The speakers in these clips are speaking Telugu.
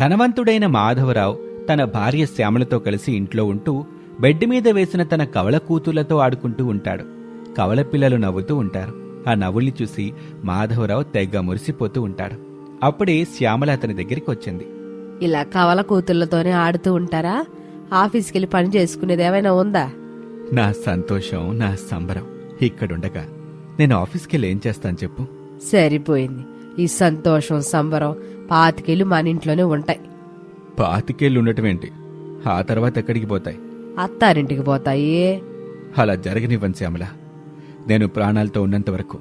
ధనవంతుడైన మాధవరావు తన భార్య శ్యామలతో కలిసి ఇంట్లో ఉంటూ బెడ్ మీద వేసిన తన కవల కూతుళ్ళతో ఆడుకుంటూ ఉంటాడు. కవల పిల్లలు నవ్వుతూ ఉంటారు. ఆ నవ్వుల్ని చూసి మాధవరావు తెగ మురిసిపోతూ ఉంటాడు. అప్పుడే శ్యామల అతని దగ్గరికి వచ్చింది. ఇలా కవల కూతుళ్ళతోనే ఆడుతూ ఉంటారా? ఆఫీస్కి వెళ్ళి పని చేసుకునేది ఏమైనా ఉందా? నా సంతోషం నా సంబరం. ఇక్కడుండగా నేను ఆఫీస్కి వెళ్ళి ఏం చేస్తాను చెప్పు. సరిపోయింది. ఈ సంతోషం సంబరం పాతికేళ్ళు మన ఇంట్లోనే ఉంటాయి. పాతికేళ్ళు ఉండటం ఏంటి? ఆ తర్వాత ఎక్కడికి పోతాయి? అత్తారింటికి పోతాయి. అలా జరగనివ్వను శ్యామల. నేను ప్రాణాలతో ఉన్నంత వరకు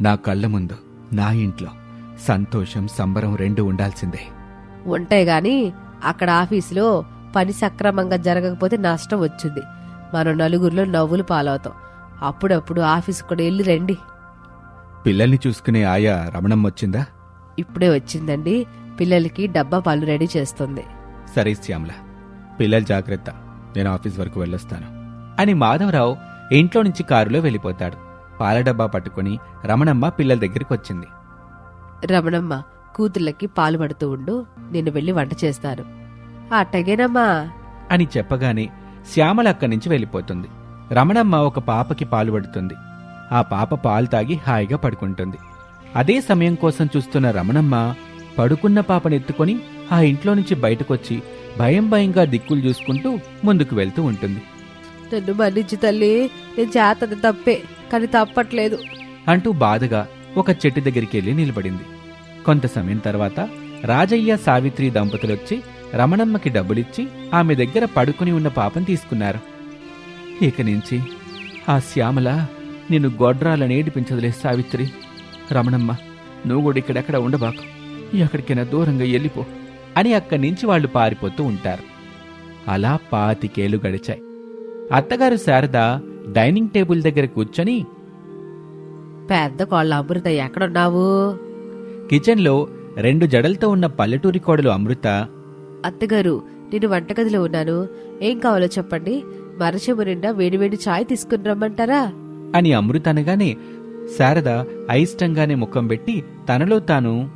నా కళ్ళ ముందు నా ఇంట్లో సంతోషం సంబరం రెండు ఉండాల్సిందే. ఉంటాయి గాని అక్కడ ఆఫీసులో పని సక్రమంగా జరగకపోతే నష్టం వచ్చింది. మనం నలుగురిలో నవ్వులు పాలవుతాం. అప్పుడప్పుడు ఆఫీస్ కూడా వెళ్ళి రండి. పిల్లల్ని చూసుకునే ఆయా రమణం వచ్చిందా? ఇప్పుడే వచ్చిందండి. పిల్లలకి డబ్బా పాలు రెడీ చేస్తుంది. సరే శ్యామల పిల్లలు జాగ్రత్త. నేను ఆఫీస్ వరకు వెళ్ళొస్తాను. అని మాధవరావు ఇంట్లో నుంచి కారులో వెళ్ళిపోతాడు. పాల డబ్బా పట్టుకుని రమణమ్మ పిల్లల దగ్గరికి వచ్చింది. రమణమ్మ కూతుళ్ళకి పాలు పడుతూ ఉండు నేను వెళ్ళి వంట చేస్తాను. అట్టగేనమ్మా. అని చెప్పగానే శ్యామల అక్కడి నుంచి వెళ్ళిపోతుంది. రమణమ్మ ఒక పాపకి పాలు పడుతుంది. ఆ పాప పాలు తాగి హాయిగా పడుకుంటుంది. అదే సమయం కోసం చూస్తున్న రమణమ్మ పడుకున్న పాపను ఎత్తుకొని ఆ ఇంట్లో నుంచి బయటకొచ్చి భయం భయంగా దిక్కులు చూసుకుంటూ ముందుకు వెళ్తూ ఉంటుంది. నన్ను మన్నించు తల్లి నేను చేతది తప్పే కానీ తప్పట్లేదు. అంటూ బాధగా ఒక చెట్టు దగ్గరికి వెళ్ళి నిలబడింది. కొంత సమయం తర్వాత రాజయ్య సావిత్రి దంపతులొచ్చి రమణమ్మకి డబ్బులిచ్చి ఆమె దగ్గర పడుకుని ఉన్న పాపం తీసుకున్నారు. ఇక నుంచి ఆ శ్యామల నిన్ను గొడ్రాలని ఏడిపించదులే సావిత్రి. రమణమ్మ నువ్వు కూడా ఇక్కడెక్కడ ఉండబాకు. ఎక్కడికైనా దూరంగా వెళ్ళిపో అని అక్కడి నుంచి వాళ్ళు పారిపోతూ ఉంటారు. అలా పాతికేలు గడిచాయి. అత్తగారు శారద డైనింగ్ టేబుల్ దగ్గర కూర్చొని పెద్ద కోళ్ళ అమృత ఎక్కడున్నావు? కిచెన్లో రెండు జడలతో ఉన్న పల్లెటూరి కోడలు అమృత అత్తగారు నేను వంటగదిలో ఉన్నాను. ఏం కావాలో చెప్పండి. మరచెంబు నిండా వేడివేడి ఛాయ్ తీసుకుని రమ్మంటారా? అని అమృత అనగానే శారద అయిష్టంగానే ముఖం పెట్టి తనలో తాను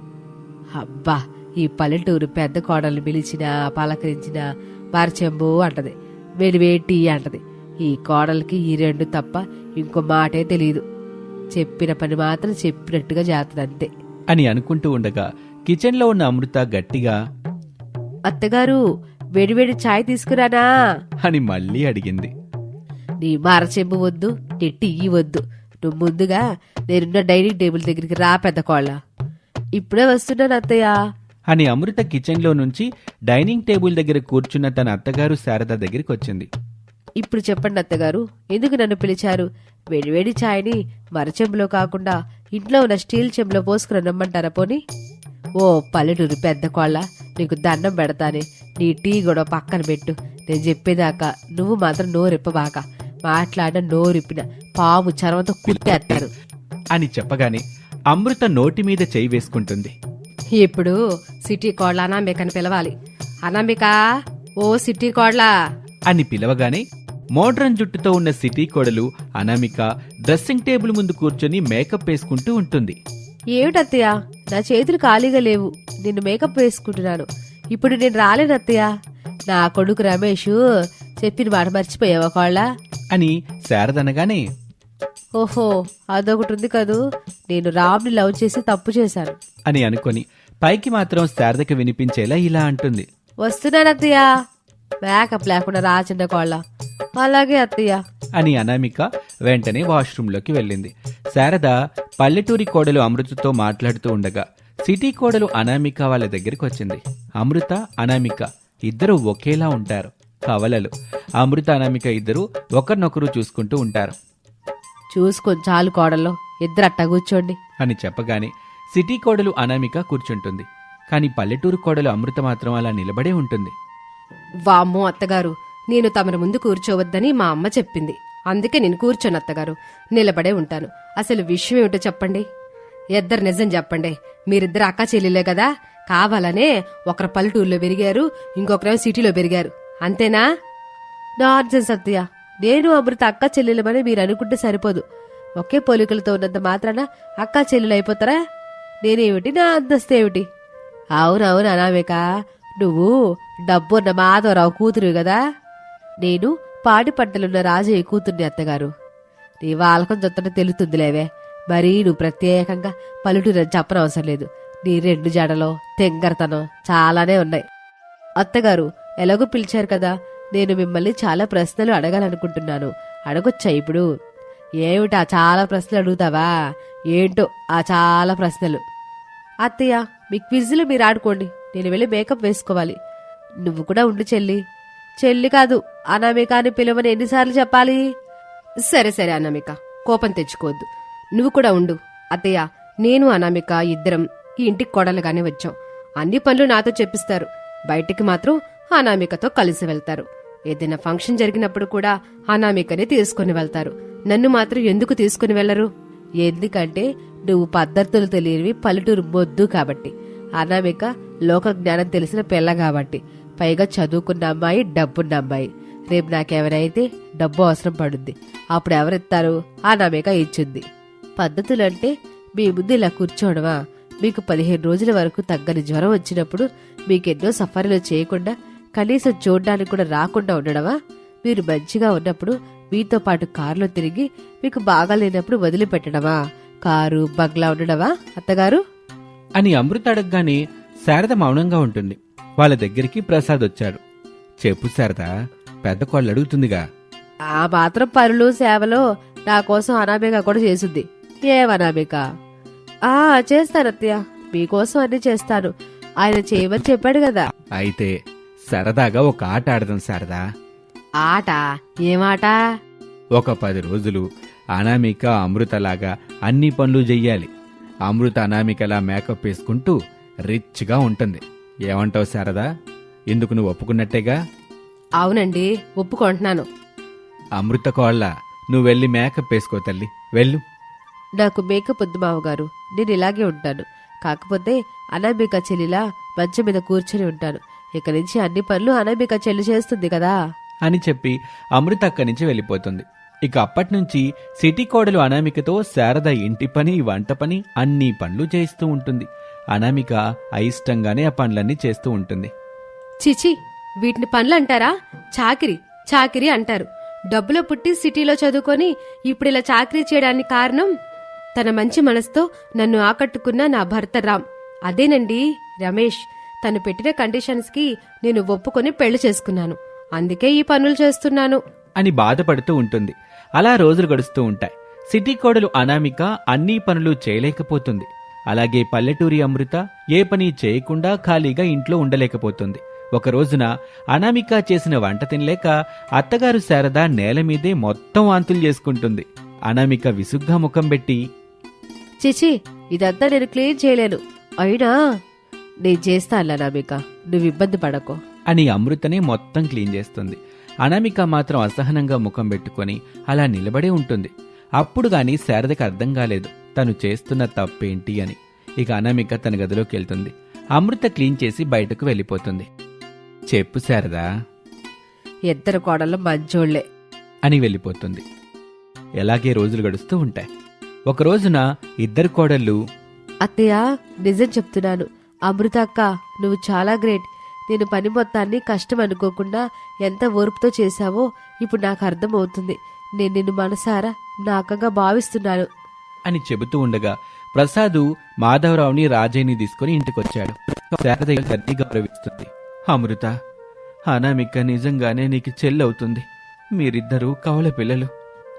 అబ్బా ఈ పల్లెటూరు పెద్ద కోడల్ని పిలిచినా పలకరించినా మరచెంబు అంటది. వేడివేడి టీ అంటది. ఈ కోడలికి ఈ రెండు తప్ప ఇంకో మాటే తెలియదు చెప్పిన పని మాత్రం చెప్పినట్టుగా చేస్తుంది అంతే. అని అనుకుంటూ ఉండగా కిచెన్లో ఉన్న అమృత గట్టిగా అత్తగారు వేడివేడి ఛాయ్ తీసుకురానా? అని మళ్ళీ అడిగింది. నీ మరచెంబు వద్దు నీ టీ వద్దు. నువ్వు ముందుగా నేనున్న డైనింగ్ టేబుల్ దగ్గరికి రా పెద్ద కోళ్ళ. ఇప్పుడే వస్తున్నాను అత్తయ్య. అని అమృత కిచెన్లో నుంచి డైనింగ్ టేబుల్ దగ్గర కూర్చున్న తన అత్తగారు శారద దగ్గరికి వచ్చింది. ఇప్పుడు చెప్పండి అత్తగారు ఎందుకు నన్ను పిలిచారు? వేడివేడి ఛాయ్ని మరచెంబులో కాకుండా ఇంట్లో ఉన్న స్టీల్ చెంబులో పోసుకుని రమ్మంటారా పోని? ఓ పల్లెటూరు పెద్ద కోళ్ళ నీకు దండం పెడతానే. నీ టీ కూడా పక్కన పెట్టు. నేను చెప్పేదాకా నువ్వు మాత్రం నోరిప్పబాక. మాట్లాడిన నోరిప్పిన. పాము చర్మంతో కుట్టేస్తారు. అని చెప్పగానే అమృత నోటి మీద చేయి వేసుకుంటుంది. ఇప్పుడు సిటీ కోళ్ళ అనామికని పిలవాలి. అనామిక ఓ సిటీ కోళ్ళ అని పిలవగానే మోడ్రన్ జుట్టుతో ఉన్న సిటీ కోడలు అనామిక డ్రెస్సింగ్ టేబుల్ ముందు కూర్చొని మేకప్ వేసుకుంటూ ఉంటుంది. ఏమిటత్తయ్య? నా చేతులు ఖాళీగా లేవు. నిన్ను మేకప్ వేసుకుంటున్నాను. ఇప్పుడు నేను రాలేను అత్తయ్య నా కొడుకు రమేష్ చెప్పిన మాట మర్చిపోయావా కోళ్ళ అని శారదనగానే ఓహో అదొకటి ఉంది కదూ. నేను రామ్ని లవ్ చేసి తప్పు చేశాను. అని అనుకొని పైకి మాత్రం శారదకి వినిపించేలా ఇలా అంటుంది. వస్తున్నాను అత్తయ్య. మేకప్ లేకుండా రా చిన్న కోళ్ళ అలాగే అత్తయ్య. అని అనామిక వెంటనే వాష్రూంలోకి వెళ్ళింది. శారద పల్లెటూరి కోడలు అమృతతో మాట్లాడుతూ ఉండగా సిటీ కోడలు అనామిక వాళ్ళ దగ్గరికి వచ్చింది. అమృత అనామిక ఇద్దరు ఒకేలా ఉంటారు. కవలలు. అమృత అనామిక ఇద్దరు ఒకరినొకరు చూసుకుంటూ ఉంటారు. చూసుకొని చాలు కోడల్లో. ఇద్దరు అట్టా కూర్చోండి. అని చెప్పగానే సిటీ కోడలు అనామిక కూర్చుంటుంది. కానీ పల్లెటూరు కోడలు అమృత మాత్రం అలా నిలబడే ఉంటుంది. వామ్మో అత్తగారు. నేను తమరి ముందు కూర్చోవద్దని మా అమ్మ చెప్పింది. అందుకే నేను కూర్చోను అత్తగారు. నిలబడే ఉంటాను. అసలు విషయం ఏమిటో చెప్పండి. ఇద్దరు నిజం చెప్పండి. మీరిద్దరు అక్క చెల్లెలే కదా. కావాలనే ఒకరు పల్లెటూరులో పెరిగారు ఇంకొకరేమో సిటీలో పెరిగారు. అంతేనా? నార్జన్ సత్య నేను అమృత అక్క చెల్లెలమని మీరు అనుకుంటే సరిపోదు. ఒకే పోలికలతో ఉన్నంత మాత్రాన అక్క చెల్లెలు అయిపోతారా? నేనేమిటి? నా అంతస్తు ఏమిటి? అవునవును అనామేక. నువ్వు డబ్బున్న మాధవరావు కూతురు కదా? నేను పాడి పంటలున్న రాజయ్య కూతుర్ని అత్తగారు. నీ వాళ్ళకం చొత్తన తెలుతుందిలేవే. మరీ నువ్వు ప్రత్యేకంగా పల్లెటూరు చెప్పనవసరం లేదు. నీ రెండు జడలో తెంగరతనం చాలానే ఉన్నాయి. అత్తగారు ఎలాగో పిలిచారు కదా? నేను మిమ్మల్ని చాలా ప్రశ్నలు అడగాలనుకుంటున్నాను. అడగొచ్చా ఇప్పుడు? ఏమిటా చాలా ప్రశ్నలు అడుగుతావా? ఏంటో ఆ చాలా ప్రశ్నలు. అత్తయ్య మీ క్విజ్లు మీరు ఆడుకోండి. నేను వెళ్ళి మేకప్ వేసుకోవాలి. నువ్వు కూడా ఉండు చెల్లి. చెల్లి కాదు అనామిక అని పిలవని ఎన్నిసార్లు చెప్పాలి? సరే సరే అనామిక. కోపం తెచ్చుకోవద్దు. నువ్వు కూడా ఉండు. అత్తయ్య నేను అనామిక ఇద్దరం ఈ ఇంటికి కొడలుగానే వచ్చాం. అన్ని పనులు నాతో చెప్పిస్తారు. బయటికి మాత్రం అనామికతో కలిసి వెళ్తారు. ఏదైనా ఫంక్షన్ జరిగినప్పుడు కూడా అనామికనే తీసుకుని వెళ్తారు. నన్ను మాత్రం ఎందుకు తీసుకుని వెళ్ళరు ఎందుకంటే నువ్వు పద్ధతులు తెలియనివి పల్లెటూరు బొద్దు కాబట్టి. అనామిక లోక జ్ఞానం తెలిసిన పిల్ల కాబట్టి. పైగా చదువుకున్న అమ్మాయి డబ్బున్న అమ్మాయి. రేపు నాకెవరైతే డబ్బు అవసరం పడుద్ది అప్పుడు ఎవరిస్తారు? అనామిక ఇచ్చింది. పద్ధతులంటే మీ ముందు ఇలా కూర్చోవడమా? మీకు పదిహేను రోజుల వరకు తగ్గని జ్వరం వచ్చినప్పుడు మీకెన్నో సఫారీలు చేయకుండా కనీసం చూడ్డానికి కూడా రాకుండా ఉండడమా? మీరు మంచిగా ఉన్నప్పుడు మీతో పాటు కారులో తిరిగి మీకు బాగా లేనప్పుడు వదిలిపెట్టడమా? కారు బంగ్లా ఉండడమా అత్తగారు? అని అమృత అడగగానే శారద మౌనంగా ఉంటుంది. వాళ్ళ దగ్గరికి ప్రసాద్ వచ్చాడు. చెప్పు శారద పెద్ద కోళ్ళు అడుగుతుందిగా. ఆ మాత్రం పనులు సేవలు నా కోసం అనామిక కూడా చేసింది. ఏమనామిక ఆ చేస్తాను అత్తయ్య మీకోసం అన్ని చేస్తాను. ఆయన చేయమని చెప్పాడు కదా. అయితే సరదాగా ఒక ఆట ఆడదాం శారదా. ఆట? ఏమాట ఒక పది రోజులు అనామిక అమృతలాగా అన్ని పనులు చెయ్యాలి. అమృత అనామికలా మేకప్ వేసుకుంటూ రిచ్గా ఉంటుంది. ఏమంటావు శారదా? ఇందుకు నువ్వు ఒప్పుకున్నట్టేగా? అవునండి ఒప్పుకుంటున్నాను. అమృత కోళ్ళ నువ్వు వెళ్ళి మేకప్ వేసుకో తల్లి వెళ్ళు. నాకు మేకప్ వద్దు మావగారు నేను ఇలాగే ఉంటాను. కాకపోతే అనామిక చెల్లిలా మంచం మీద కూర్చొని ఉంటాను. ఇక నుంచి అన్ని పనులు అనామిక చెల్లి చేస్తుంది కదా. అని చెప్పి అమృత అక్కడి నుంచి వెళ్ళిపోతుంది. ఇక అప్పటి నుంచి సిటీ కోడలు అనామికతో శారద ఇంటి పని వంట పని అన్ని పనులు చేయిస్తూ ఉంటుంది. అనామిక అయిష్టంగానే ఆ పనులన్నీ చేస్తూ ఉంటుంది. చిచి వీటిని పనులు అంటారా? చాకిరి చాకిరి అంటారు. డబ్బులో పుట్టి సిటీలో చదువుకొని ఇప్పుడు ఇలా చాకిరీ చేయడానికి కారణం? తన మంచి మనసుతో నన్ను ఆకట్టుకున్న నా భర్త రామ్. అదేనండి రమేష్. తను పెట్టిన కండిషన్స్కి నేను ఒప్పుకొని పెళ్ళి చేసుకున్నాను. అందుకే ఈ పనులు చేస్తున్నాను. అని బాధపడుతూ ఉంటుంది. అలా రోజులు గడుస్తూ ఉంటాయి. సిటీ కోడలు అనామిక అన్ని పనులు చేయలేకపోతుంది. అలాగే పల్లెటూరి అమృత ఏ పని చేయకుండా ఖాళీగా ఇంట్లో ఉండలేకపోతుంది. ఒక రోజున అనామిక చేసిన వంట తినలేక అత్తగారు శారద నేల మీదే మొత్తం వాంతులు చేసుకుంటుంది. అనామిక విసుగ్గా ముఖం పెట్టి చిచి ఇదంతా నేను క్లీన్ చేయలేను. అయినా నేను చేస్తానులే నామిక నువ్వు ఇబ్బంది పడకో. అని అమృతనే మొత్తం క్లీన్ చేస్తుంది. అనామిక మాత్రం అసహనంగా ముఖం పెట్టుకొని అలా నిలబడే ఉంటుంది. అప్పుడు గాని శారదకి అర్థం కాలేదు తను చేస్తున్న తప్పేంటి అని. ఇక అనామిక తన గదిలోకి వెళ్తుంది. అమృత క్లీన్ చేసి బయటకు వెళ్ళిపోతుంది. చెప్పు శారదా. ఇద్దరు కోడళ్ళు మంచోళ్ళే. అని వెళ్ళిపోతుంది. ఎలాగే రోజులు గడుస్తూ ఉంటాయి. ఒక రోజున ఇద్దరు కోడళ్ళు అత్తయ్య నిజం చెప్తున్నాను. అమృత అక్క నువ్వు చాలా గ్రేట్. నేను పని మొత్తాన్ని కష్టం అనుకోకుండా ఎంత ఓర్పుతో చేశావో ఇప్పుడు నాకు అర్థమవుతుంది. నేను నిన్ను మనసారా నా అక్కగా భావిస్తున్నాను. అని చెబుతూ ఉండగా ప్రసాదు మాధవరావుని రాజయ్యని తీసుకుని ఇంటికొచ్చాడు. శారద గౌరవిస్తుంది. అమృత అనామిక నిజంగానే నీకు చెల్లవుతుంది. మీరిద్దరూ కవల పిల్లలు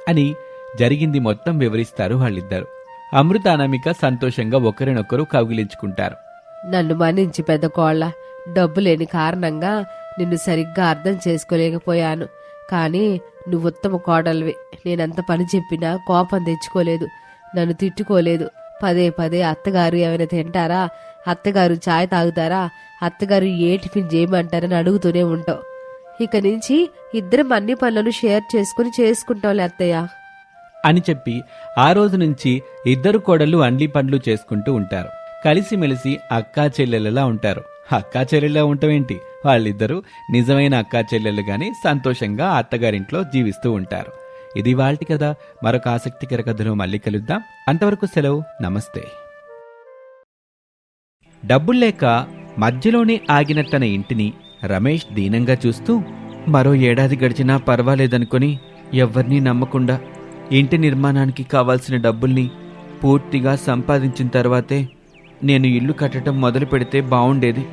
అని జరిగింది మొత్తం వివరిస్తారు వాళ్ళిద్దరు. అమృత అనామిక సంతోషంగా ఒకరినొకరు కౌగిలించుకుంటారు. నన్ను మన్నించి పెద్ద కోళ్ళ. డబ్బు లేని కారణంగా నిన్ను సరిగ్గా అర్థం చేసుకోలేకపోయాను. కానీ నువ్వు ఉత్తమ కోడలివి. నేనంత పని చెప్పినా కోపం తెచ్చుకోలేదు. నన్ను తిట్టుకోలేదు. పదే పదే అత్తగారు ఏమైనా తింటారా? అత్తగారు చాయ్ తాగుతారా? అత్తగారు ఏ టిఫిన్ చేయమంటారని అడుగుతూనే ఉంటావు. ఇక నుంచి ఇద్దరం అన్ని పనులను షేర్ చేసుకుని చేసుకుంటాంలే అత్తయ్య. అని చెప్పి ఆ రోజు నుంచి ఇద్దరు కోడళ్ళు అన్ని పనులు చేసుకుంటూ ఉంటారు. కలిసిమెలిసి అక్కా చెల్లెలలా ఉంటారు. అక్కా చెల్లెలా ఉండటమేంటి వాళ్ళిద్దరూ నిజమైన అక్కా చెల్లెలు గాని సంతోషంగా అత్తగారింట్లో జీవిస్తూ ఉంటారు. ఇది వాళ్ళటి కదా మరొక ఆసక్తికర కథలో మళ్ళీ కలుద్దాం. అంతవరకు సెలవు. నమస్తే. డబ్బులు లేక మధ్యలోనే ఆగిన తన ఇంటిని రమేష్ దీనంగా చూస్తూ మరో ఏడాది గడిచినా పర్వాలేదనుకొని ఎవరినీ నమ్మకుండా ఇంటి నిర్మాణానికి కావాల్సిన డబ్బుల్ని పూర్తిగా సంపాదించిన తర్వాతే నేను ఇల్లు కట్టడం మొదలు పెడితే బావుండేది.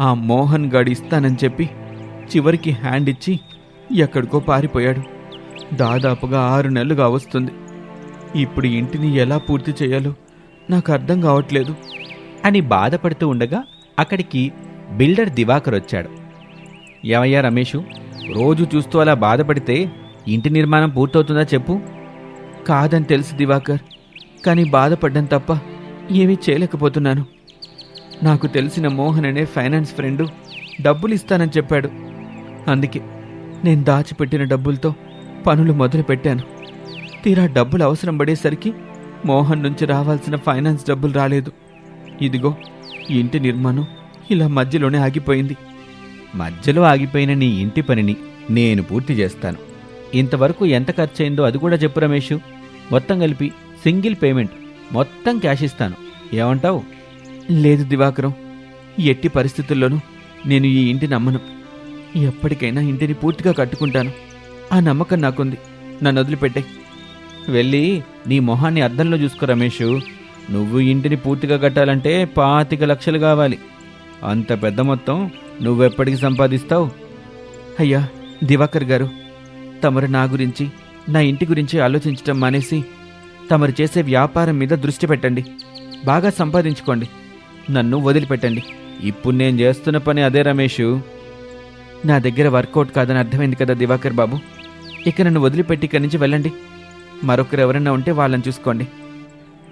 ఆ మోహన్ గాడు ఇస్తానని చెప్పి చివరికి హ్యాండ్ ఇచ్చి ఎక్కడికో పారిపోయాడు. దాదాపుగా ఆరు నెలలుగా వస్తుంది. ఇప్పుడు ఇంటిని ఎలా పూర్తి చేయాలో నాకు అర్థం కావట్లేదు. అని బాధపడుతూ ఉండగా అక్కడికి బిల్డర్ దివాకర్ వచ్చాడు. ఏమయ్యా రమేషు రోజు చూస్తూ అలా బాధపడితే ఇంటి నిర్మాణం పూర్తవుతుందా చెప్పు. కాదని తెలుసు దివాకర్ కానీ బాధపడ్డం తప్ప ఏమీ చేయలేకపోతున్నాను. నాకు తెలిసిన మోహన్ అనే ఫైనాన్స్ ఫ్రెండు డబ్బులు ఇస్తానని చెప్పాడు. అందుకే నేను దాచిపెట్టిన డబ్బులతో పనులు మొదలుపెట్టాను తీరా డబ్బులు అవసరం పడేసరికి మోహన్ నుంచి రావాల్సిన ఫైనాన్స్ డబ్బులు రాలేదు. ఇదిగో ఇంటి నిర్మాణం ఇలా మధ్యలోనే ఆగిపోయింది. మధ్యలో ఆగిపోయిన నీ ఇంటి పనిని నేను పూర్తి చేస్తాను. ఇంతవరకు ఎంత ఖర్చయిందో అది కూడా చెప్పు రమేషు. మొత్తం కలిపి సింగిల్ పేమెంట్ మొత్తం క్యాష్ ఇస్తాను. ఏమంటావు? లేదు దివాకరం. ఎట్టి పరిస్థితుల్లోనూ నేను ఈ ఇంటిని అమ్మను ఎప్పటికైనా ఇంటిని పూర్తిగా కట్టుకుంటాను. ఆ నమ్మకం నాకుంది. నన్ను వదిలిపెట్టే. వెళ్ళి నీ మొహాన్ని అద్దంలో చూసుకో రమేషు. నువ్వు ఇంటిని పూర్తిగా కట్టాలంటే పాతిక లక్షలు కావాలి. అంత పెద్ద మొత్తం నువ్వెప్పటికి సంపాదిస్తావు? అయ్యా దివాకర్ గారు తమరు నా గురించి నా ఇంటి గురించి ఆలోచించటం మానేసి తమరు చేసే వ్యాపారం మీద దృష్టి పెట్టండి. బాగా సంపాదించుకోండి. నన్ను వదిలిపెట్టండి. ఇప్పుడు నేను చేస్తున్న పని అదే రమేషు. నా దగ్గర వర్కౌట్ కాదని అర్థమైంది కదా దివాకర్ బాబు. ఇక నన్ను వదిలిపెట్టి ఇక్కడి నుంచి వెళ్ళండి. మరొకరు ఎవరైనా ఉంటే వాళ్ళని చూసుకోండి.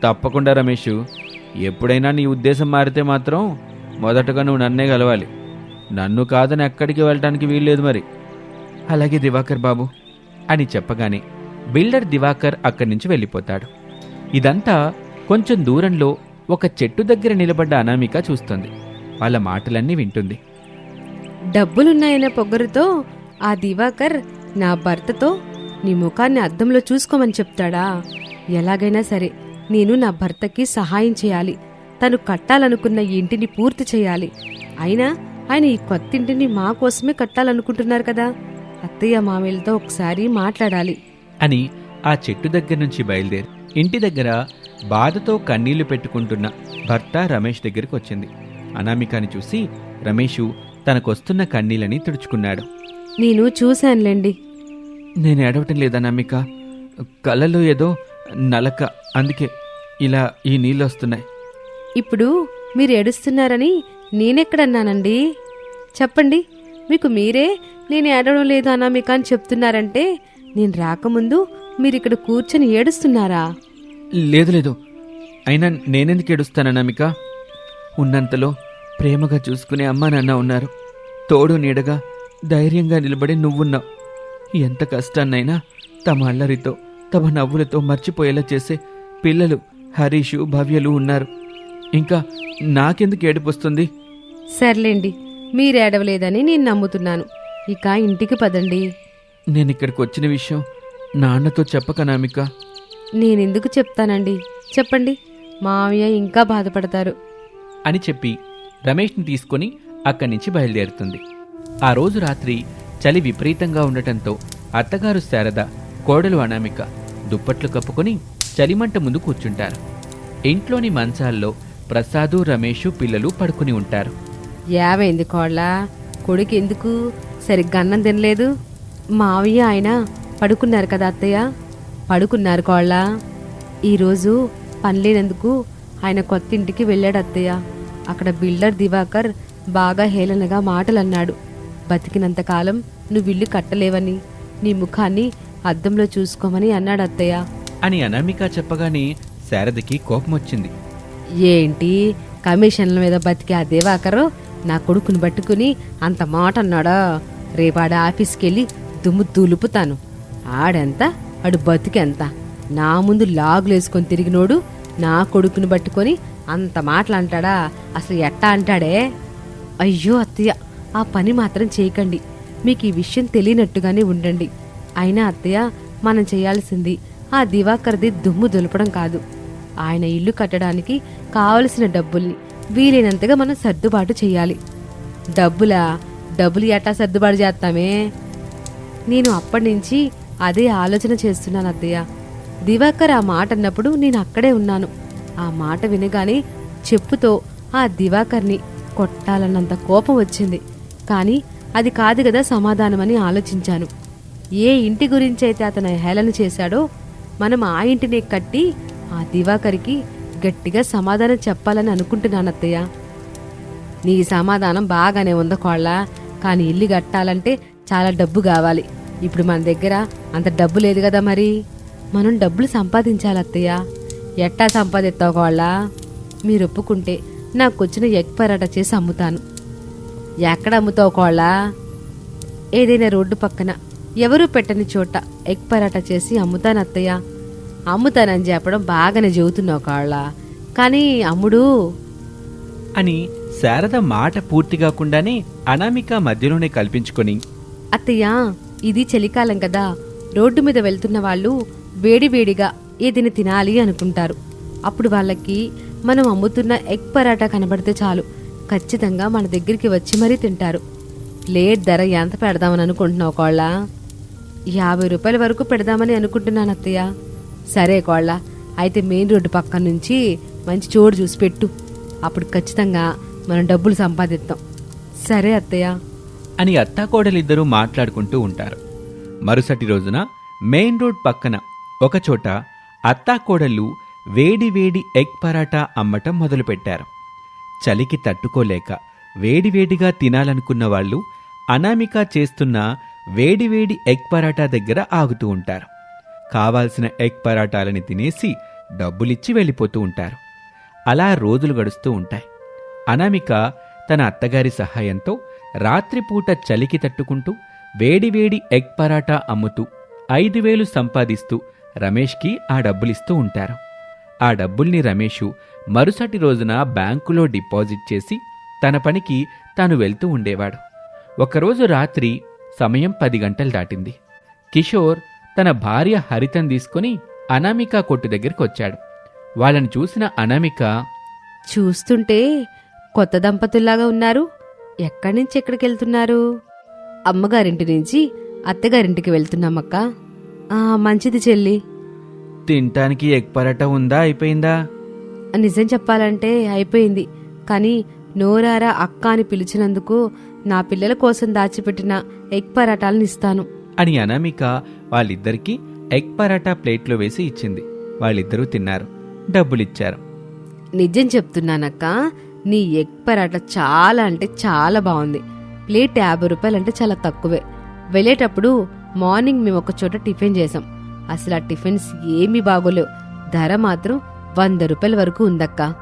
తప్పకుండా రమేషు. ఎప్పుడైనా నీ ఉద్దేశం మారితే మాత్రం మొదటగా నువ్వు నన్నే కలవాలి. నన్ను కాదని ఎక్కడికి వెళ్ళటానికి వీల్లేదు మరి. అలాగే దివాకర్ బాబు అని చెప్పగానే బిల్డర్ దివాకర్ అక్కడి నుంచి వెళ్ళిపోతాడు. ఇదంతా కొంచెం దూరంలో ఒక చెట్టు దగ్గర నిలబడ్డ అనామిక చూస్తుంది. వాళ్ళ మాటలన్నీ వింటుంది. డబ్బులున్నాయనే పొగరుతో ఆ దివాకర్ నా భర్తతో నీ ముఖాన్ని అద్దంలో చూసుకోమని చెప్తాడా? ఎలాగైనా సరే నేను నా భర్తకి సహాయం చేయాలి. తను కట్టాలనుకున్న ఈ ఇంటిని పూర్తి చేయాలి. అయినా ఆయన ఈ కొత్త ఇంటిని మా కోసమే కట్టాలనుకుంటున్నారు కదా? అత్తయ్య మామయ్యలతో ఒకసారి మాట్లాడాలి. అని ఆ చెట్టు దగ్గర నుంచి బయలుదేరి ఇంటి దగ్గర బాధతో కన్నీళ్ళు పెట్టుకుంటున్న భర్త రమేష్ దగ్గరికి వచ్చింది. అనామికని చూసి రమేషు తనకొస్తున్న కన్నీళ్ళని తుడుచుకున్నాడు. నేను చూశానులేండి. నేను ఏడవటం లేదు అనామిక. కళ్ళలో ఏదో నలక అందుకే ఇలా ఈ నీళ్ళు వస్తున్నాయి. ఇప్పుడు మీరు ఏడుస్తున్నారని నేనెక్కడన్నానండి? చెప్పండి మీకు మీరే నేను ఏడవడం లేదు అనామిక అని చెప్తున్నారంటే నేను రాకముందు మీరు ఇక్కడ కూర్చొని ఏడుస్తున్నారా? లేదు లేదు. అయినా నేనెందుకు ఏడుస్తాను అనామిక? ఉన్నంతలో ప్రేమగా చూసుకునే అమ్మా నాన్న ఉన్నారు. తోడు నీడగా ధైర్యంగా నిలబడి నువ్వున్నావు. ఎంత కష్టాన్నైనా తమ అల్లరితో తమ నవ్వులతో మర్చిపోయేలా చేసే పిల్లలు హరీషు భవ్యలు ఉన్నారు. ఇంకా నాకెందుకు ఏడుపొస్తుంది? సర్లేండి మీరు ఏడవలేదని నేను నమ్ముతున్నాను. ఇక ఇంటికి పదండి. నేను ఇక్కడికి వచ్చిన విషయం నాన్నతో చెప్పకనామిక నేనెందుకు చెప్తానండి? చెప్పండి. మావయ్య ఇంకా బాధపడతారు. అని చెప్పి రమేష్ని తీసుకొని అక్కడి నుంచి బయలుదేరుతుంది. ఆ రోజు రాత్రి చలి విపరీతంగా ఉండటంతో అత్తగారు శారద కోడలు అనామిక దుప్పట్లు కప్పుకొని చలిమంట ముందు కూర్చుంటారు. ఇంట్లోని మంచాల్లో ప్రసాదు రమేషు పిల్లలు పడుకుని ఉంటారు. యావైంది కోళ్ళ? కొడుకు ఎందుకు సరిగ్గా అన్నం తినలేదు? మావయ్య ఆయన పడుకున్నారు కదా అత్తయ్య? పడుకున్నారు కోళ్ళ. ఈరోజు పనిలేనందుకు ఆయన కొత్త ఇంటికి వెళ్ళాడు అత్తయ్య. అక్కడ బిల్డర్ దివాకర్ బాగా హేళనగా మాటలు అన్నాడు బతికినంతకాలం నువ్వు ఇల్లు కట్టలేవని నీ ముఖాన్ని అద్దంలో చూసుకోమని అన్నాడు అత్తయ్య. అని అనామిక చెప్పగానే శారదకి కోపం వచ్చింది ఏంటి? కమిషన్ల మీద బతికే ఆ దివాకరు నా కొడుకుని పట్టుకుని అంత మాట అన్నాడా రేపాడ ఆఫీస్కి వెళ్ళి దుమ్ము దులుపుతాను. ఆడెంత ఆడు బతికెంత. నా ముందు లాగులేసుకొని తిరిగినోడు నా కొడుకుని పట్టుకొని అంత మాటలు అంటాడా అసలు ఎట్టా అంటాడే? అయ్యో అత్తయ్య ఆ పని మాత్రం చేయకండి. మీకు ఈ విషయం తెలియనట్టుగానే ఉండండి. అయినా అత్తయ్య మనం చేయాల్సింది ఆ దివాకర్ది దుమ్ము దులపడం కాదు. ఆయన ఇల్లు కట్టడానికి కావలసిన డబ్బుల్ని వీలైనంతగా మనం సర్దుబాటు చేయాలి. డబ్బులా? డబ్బులు ఎట్టా సర్దుబాటు చేస్తామే? నేను అప్పటి నుంచి అదే ఆలోచన చేస్తున్నాను అత్తయ్య. దివాకర్ ఆ మాట అన్నప్పుడు నేను అక్కడే ఉన్నాను. ఆ మాట వినగానే చెప్పుతో ఆ దివాకర్ని కొట్టాలన్నంత కోపం వచ్చింది. కానీ అది కాదు కదా సమాధానమని ఆలోచించాను. ఏ ఇంటి గురించి అయితే అతను హేళన చేశాడో మనం ఆ ఇంటిని కట్టి ఆ దివాకర్కి గట్టిగా సమాధానం చెప్పాలని అనుకుంటున్నాను అత్తయ్య. నీ సమాధానం బాగానే ఉంది కోళ్ళ. కానీ ఇల్లు కట్టాలంటే చాలా డబ్బు కావాలి. ఇప్పుడు మన దగ్గర అంత డబ్బు లేదు కదా మరి? మనం డబ్బులు సంపాదించాలి అత్తయ్య. ఎట్టా సంపాదిస్తావు కోళ్ళ? మీరు ఒప్పుకుంటే నాకు వచ్చిన ఎగ్ పరాటా చేసి అమ్ముతాను. ఎక్కడ అమ్ముతావు కోళ్ళ? ఏదైనా రోడ్డు పక్కన ఎవరూ పెట్టని చోట ఎగ్ పరాటా చేసి అమ్ముతాను అత్తయ్య. అమ్ముతానని చెప్పడం బాగానే చెబుతున్నావు కోళ్ళ. కానీ అమ్ముడు? అని శారద మాట పూర్తి కాకుండానే అనామిక మధ్యలోనే కల్పించుకొని అత్తయ్య ఇది చలికాలం కదా. రోడ్డు మీద వెళ్తున్న వాళ్ళు వేడివేడిగా ఏదైనా తినాలి అనుకుంటారు. అప్పుడు వాళ్ళకి మనం అమ్ముతున్న ఎగ్ పరాటా కనబడితే చాలు. ఖచ్చితంగా మన దగ్గరికి వచ్చి మరీ తింటారు. ప్లేట్ ధర ఎంత పెడదామని అనుకుంటున్నావు కోళ్ళ? యాభై రూపాయల వరకు పెడదామని అనుకుంటున్నాను అత్తయ్య. సరే కోళ్ళ అయితే మెయిన్ రోడ్డు పక్క నుంచి మంచి చోటు చూసి పెట్టు. అప్పుడు ఖచ్చితంగా మనం డబ్బులు సంపాదిద్దాం సరే అత్తయ్య. అని అత్తాకోడలిద్దరూ మాట్లాడుకుంటూ ఉంటారు. మరుసటి రోజున మెయిన్ రోడ్ పక్కన ఒకచోట అత్తాకోడళ్ళు వేడి వేడి ఎగ్ పరాటా అమ్మటం మొదలుపెట్టారు. చలికి తట్టుకోలేక వేడివేడిగా తినాలనుకున్న వాళ్ళు అనామిక చేస్తున్న వేడివేడి ఎగ్ పరాటా దగ్గర ఆగుతూ ఉంటారు. కావాల్సిన ఎగ్ పరాటాలని తినేసి డబ్బులిచ్చి వెళ్ళిపోతూ ఉంటారు. అలా రోజులు గడుస్తూ ఉంటాయి. అనామిక తన అత్తగారి సహాయంతో రాత్రిపూట చలికి తట్టుకుంటూ వేడివేడి ఎగ్ పరాటా అమ్ముతూ ఐదు వేలు సంపాదిస్తూ రమేష్కి ఆ డబ్బులిస్తూ ఉంటారు. ఆ డబ్బుల్ని రమేషు మరుసటి రోజున బ్యాంకులో డిపాజిట్ చేసి తన పనికి తాను వెళ్తూ ఉండేవాడు. ఒకరోజు రాత్రి సమయం పది గంటలు దాటింది. కిషోర్ తన భార్య హరితం తీసుకుని అనామిక కొట్టు దగ్గరికి వచ్చాడు. వాళ్ళని చూసిన అనామిక చూస్తుంటే కొత్త దంపతుల్లాగా ఉన్నారు. ఎక్కడి నుంచి ఎక్కడికి వెళ్తున్నారు అమ్మగారింటి నుంచి అత్తగారింటికి వెళ్తున్నామక్క. ఆ మంచిది చెల్లి. తినటానికి ఎగ్ పరాటా ఉందా? అయిపోయిందా? నిజం చెప్పాలంటే అయిపోయింది. కానీ నోరారా అక్క అని పిలిచినందుకు నా పిల్లల కోసం దాచిపెట్టిన ఎగ్ పరాటాలను ఇస్తాను. అని అనామిక వాళ్ళిద్దరికీ ఎగ్ పరాటా ప్లేట్లో వేసి ఇచ్చింది. వాళ్ళిద్దరూ తిన్నారు. డబ్బులిచ్చారు. నిజం చెప్తున్నానక్క. నీ ఎగ్ పరాటా చాలా అంటే చాలా బాగుంది. ప్లేట్ యాభై రూపాయలు అంటే చాలా తక్కువే. వెళ్ళేటప్పుడు మార్నింగ్ మేము ఒక చోట టిఫిన్ చేసాం అసలు ఆ టిఫిన్స్ ఏమీ బాగోలేవు. ధర మాత్రం వంద రూపాయల వరకు ఉందక్క.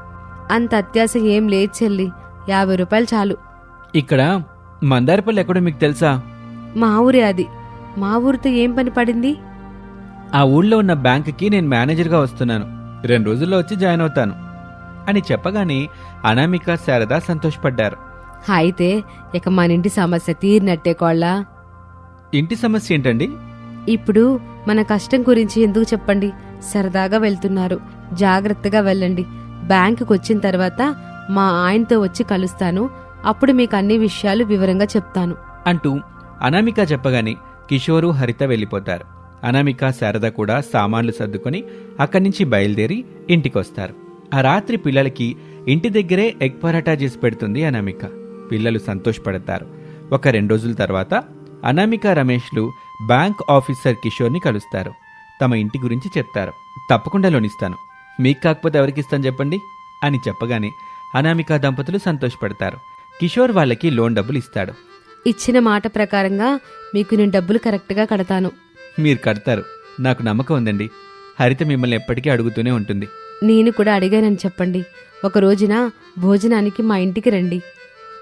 అంత అత్యాశ ఏం లేదు చెల్లి. యాభై రూపాయలు చాలు. ఇక్కడ మందారపల్లి ఎక్కడో మీకు తెలుసా? మా ఊరే అది. మా ఊరితో ఏం పని పడింది? ఆ ఊళ్ళో ఉన్న బ్యాంకుకి నేను మేనేజర్గా వస్తున్నాను. రెండు రోజుల్లో వచ్చి జాయిన్ అవుతాను. అని చెప్పగానే అనామిక శారద సంతోషపడ్డారు. అయితే ఇక మన ఇంటి సమస్య తీరినట్టే కోళ్ళ? ఇంటి సమస్య ఏంటండి? ఇప్పుడు మన కష్టం గురించి ఎందుకు చెప్పండి? సరదాగా వెళ్తున్నారు. జాగ్రత్తగా వెళ్ళండి. బ్యాంకుకి వచ్చిన తర్వాత మా ఆయనతో వచ్చి కలుస్తాను. అప్పుడు మీకు అన్ని విషయాలు వివరంగా చెప్తాను. అంటూ అనామిక చెప్పగానే కిషోరు హరిత వెళ్ళిపోతారు. అనామిక శారద కూడా సామాన్లు సర్దుకొని అక్కడి నుంచి బయలుదేరి ఇంటికొస్తారు. ఆ రాత్రి పిల్లలకి ఇంటి దగ్గరే ఎగ్ పరాటా చేసి పెడుతుంది అనామిక. పిల్లలు సంతోషపడతారు. ఒక రెండు రోజుల తర్వాత అనామిక రమేష్లు బ్యాంక్ ఆఫీసర్ కిషోర్ని కలుస్తారు. తమ ఇంటి గురించి చెప్తారు. తప్పకుండా లోనిస్తాను. మీకు కాకపోతే ఎవరికి ఇస్తాను చెప్పండి? అని చెప్పగానే అనామిక దంపతులు సంతోషపడతారు. కిషోర్ వాళ్ళకి లోన్ డబ్బులు ఇస్తాడు. ఇచ్చిన మాట ప్రకారంగా మీకు నేను డబ్బులు కరెక్ట్గా కడతాను. మీరు కడతారు. నాకు నమ్మకం ఉందండి. హరిత మిమ్మల్ని ఎప్పటికీ అడుగుతూనే ఉంటుంది. నేను కూడా అడిగానని చెప్పండి. ఒక రోజున భోజనానికి మా ఇంటికి రండి.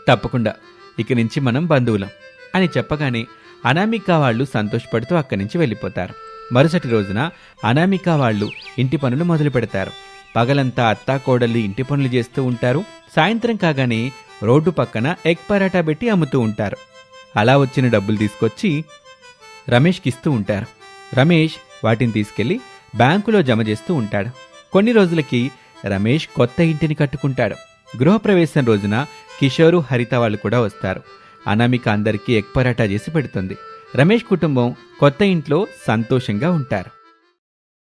తప్పకుండా. ఇక నుంచి మనం బంధువులం అని చెప్పగానే అనామిక వాళ్ళు సంతోషపడుతూ అక్కడి నుంచి వెళ్ళిపోతారు. మరుసటి రోజున అనామిక వాళ్ళు ఇంటి పనులు మొదలు పెడతారు. పగలంతా అత్తా కోడళ్ళు ఇంటి పనులు చేస్తూ ఉంటారు. సాయంత్రం కాగానే రోడ్డు పక్కన ఎగ్ పరాటా పెట్టి అమ్ముతూ ఉంటారు. అలా వచ్చిన డబ్బులు తీసుకొచ్చి రమేష్కి ఇస్తూ ఉంటారు. రమేష్ వాటిని తీసుకెళ్ళి బ్యాంకులో జమ చేస్తూ ఉంటాడు. కొన్ని రోజులకి రమేష్ కొత్త ఇంటిని కట్టుకుంటాడు. గృహప్రవేశం రోజున కిషోరు హరిత వాళ్ళు కూడా వస్తారు. అనామిక అందరికీ ఎక్పరాటా చేసి పెడుతుంది. రమేష్ కుటుంబం కొత్త ఇంట్లో సంతోషంగా ఉంటారు.